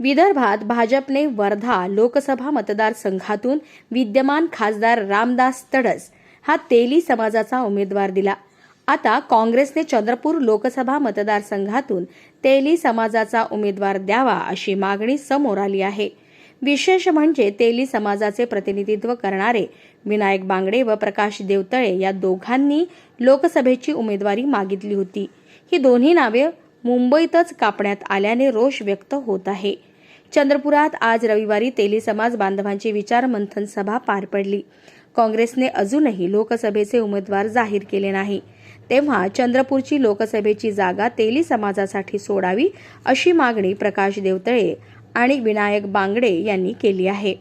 विदर्भात भाजपने वर्धा लोकसभा मतदारसंघातून विद्यमान खासदार रामदास तडस हा तेली समाजाचा उमेदवार दिला. आता काँग्रेसने चंद्रपूर लोकसभा मतदारसंघातून तेली समाजाचा उमेदवार द्यावा अशी मागणी समोर आली आहे. विशेष म्हणजे तेली समाजाचे प्रतिनिधित्व करणारे विनायक बांगडे व प्रकाश देवतळे या दोघांनी लोकसभेची उमेदवारी मागितली होती. ही दोन्ही नावे मुंबईतच कापण्यात आल्याने रोष व्यक्त होत आहे. चंद्रपुरात आज रविवारी तेली समाज बांधवांची विचार मंथन सभा पार पडली. काँग्रेसने अजूनही लोकसभेचे उमेदवार जाहीर केले नाही. तेव्हा चंद्रपूरची लोकसभेची जागा तेली समाजासाठी सोडावी अशी मागणी प्रकाश देवतळे आणि विनायक बांगडे यांनी केली आहे.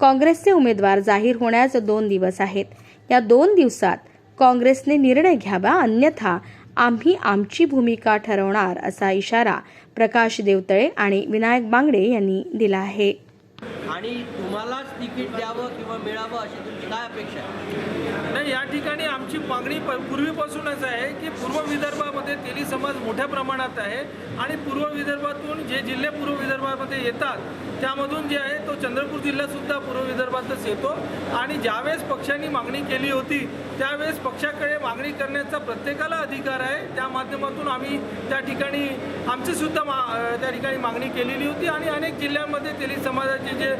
काँग्रेसचे उमेदवार जाहीर होण्यास दोन दिवस आहेत. या दोन दिवसात काँग्रेसने निर्णय घ्यावा अन्यथा आम्ही आमची भूमिका ठरवणार असा इशारा प्रकाश देवतळे आणि विनायक बांगडे यांनी दिला आहे. आणि तुम्हालाच तिकीट द्यावं किंवा मिळावं अशी तुमची काय अपेक्षा आहे? नाही या ठिकाणी आमची मागणी प- पूर्वीपासूनच आहे की पूर्व विदर्भामध्ये तेली समाज मोठ्या प्रमाणात आहे आणि पूर्व विदर्भातून जे जिल्हे पूर्व विदर्भामध्ये येतात त्यामधून जे आहे तो चंद्रपूर जिल्हासुद्धा पूर्व विदर्भातच येतो. आणि ज्यावेळेस पक्षांनी मागणी केली होती त्यावेळेस पक्षाकडे मागणी करण्याचा प्रत्येकाला अधिकार आहे. त्या माध्यमातून आम्ही त्या ठिकाणी आमची सुद्धा मा त्या ठिकाणी मागणी केलेली होती आणि अनेक जिल्ह्यांमध्ये तेली समाजाचे जे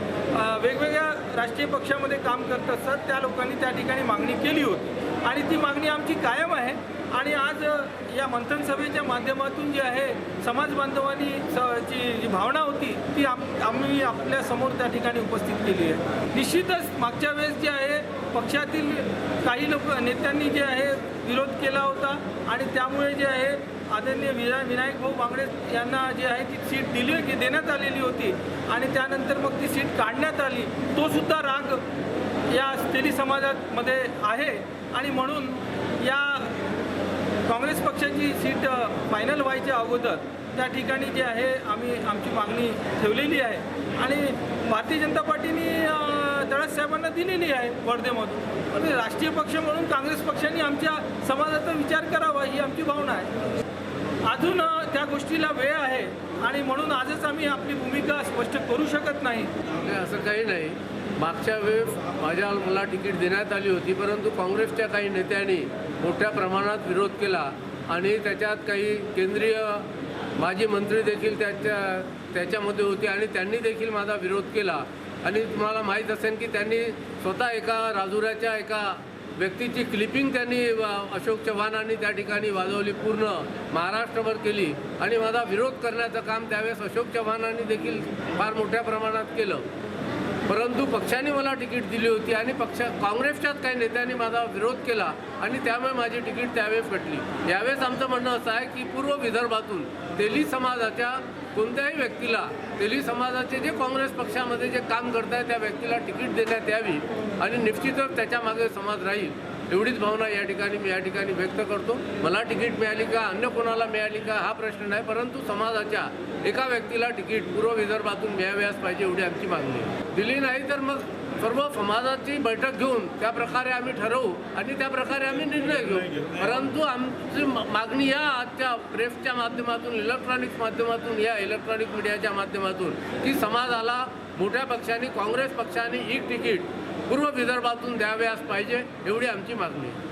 वेगवेगळ्या राष्ट्रीय पक्षामध्ये काम करत असतात त्या लोकांनी त्या ठिकाणी मागणी केली होती. आणि ती मागणी आमची कायम आहे. आणि आज या मंथन सभेच्या माध्यमातून जी आहे समाज बांधवांनी स- जी भावना होती ती आम आम्ही आपल्यासमोर त्या ठिकाणी उपस्थित केली आहे. निश्चितच मागच्या वेळेस जे आहे पक्षातील काही लोक नेत्यांनी जे आहे विरोध केला होता. आणि त्यामुळे जे आहे आदरणीय विनाय विनायक भाऊ बांगडे यांना जी आहे ती सीट दिली की देण्यात आलेली होती. आणि त्यानंतर मग ती सीट काढण्यात आली. तो सुद्धा राग या तेली समाजामध्ये आहे. आणि म्हणून या काँग्रेस पक्षाची सीट फायनल व्हायच्या अगोदर त्या ठिकाणी जे आहे आम्ही आमची मागणी ठेवलेली आहे. आणि भारतीय जनता पार्टीने अ, साहेबांना दिलेली आहे वर्धेमधून. पण राष्ट्रीय पक्ष म्हणून काँग्रेस पक्षाने आमच्या समाजाचा विचार करावा ही आमची भावना आहे. अजून त्या गोष्टीला वेळ आहे आणि म्हणून आजच आम्ही आपली भूमिका स्पष्ट करू शकत नाही. नाही असं काही नाही. मागच्या वेळेस माझ्या मला तिकीट देण्यात आली होती परंतु काँग्रेसच्या काही नेत्यांनी मोठ्या प्रमाणात विरोध केला आणि त्याच्यात काही केंद्रीय माजी मंत्री देखील त्याच्या त्याच्यामध्ये होते आणि त्यांनी देखील माझा विरोध केला. आणि तुम्हाला माहीत असेल की त्यांनी स्वतः एका राजुऱ्याच्या एका व्यक्तीची क्लिपिंग त्यांनी अशोक चव्हाणांनी त्या ठिकाणी वाजवली पूर्ण महाराष्ट्रभर केली. आणि माझा विरोध करण्याचं काम त्यावेळेस अशोक चव्हाणांनी देखील फार मोठ्या प्रमाणात केलं. परंतु पक्षाने मला तिकीट दिली होती आणि पक्षा काँग्रेसच्याच काही नेत्यांनी माझा विरोध केला आणि त्यामुळे माझी तिकीट त्यावेळेस कटली यावेळेस आमचं म्हणणं असं आहे की पूर्व विदर्भातून तेली समाजाच्या कोणत्याही व्यक्तीला तेली समाजाचे जे काँग्रेस पक्षामध्ये जे काम करत आहे त्या व्यक्तीला तिकीट देण्यात यावी आणि निश्चितच त्याच्यामागे समाज राहील. एवढीच भावना या ठिकाणी मी या ठिकाणी व्यक्त करतो. मला तिकीट मिळाली का अन्य कोणाला मिळाली का हा प्रश्न नाही परंतु समाजाच्या एका व्यक्तीला तिकीट पूर्व विदर्भातून मिळाव्यास पाहिजे एवढी आमची मागणी आहे. दिली नाही तर मग सर्व समाजाची बैठक घेऊन त्या प्रकारे आम्ही ठरवू आणि त्या प्रकारे आम्ही निर्णय घेऊ. परंतु आमची मागणी या आजच्या प्रेसच्या माध्यमातून इलेक्ट्रॉनिक्स माध्यमातून या इलेक्ट्रॉनिक मीडियाच्या माध्यमातून की समाजाला मोठ्या पक्षाने काँग्रेस पक्षाने एक तिकीट पूर्व विदर्भातून द्यावयास पाहिजे एवढी आमची मागणी आहे.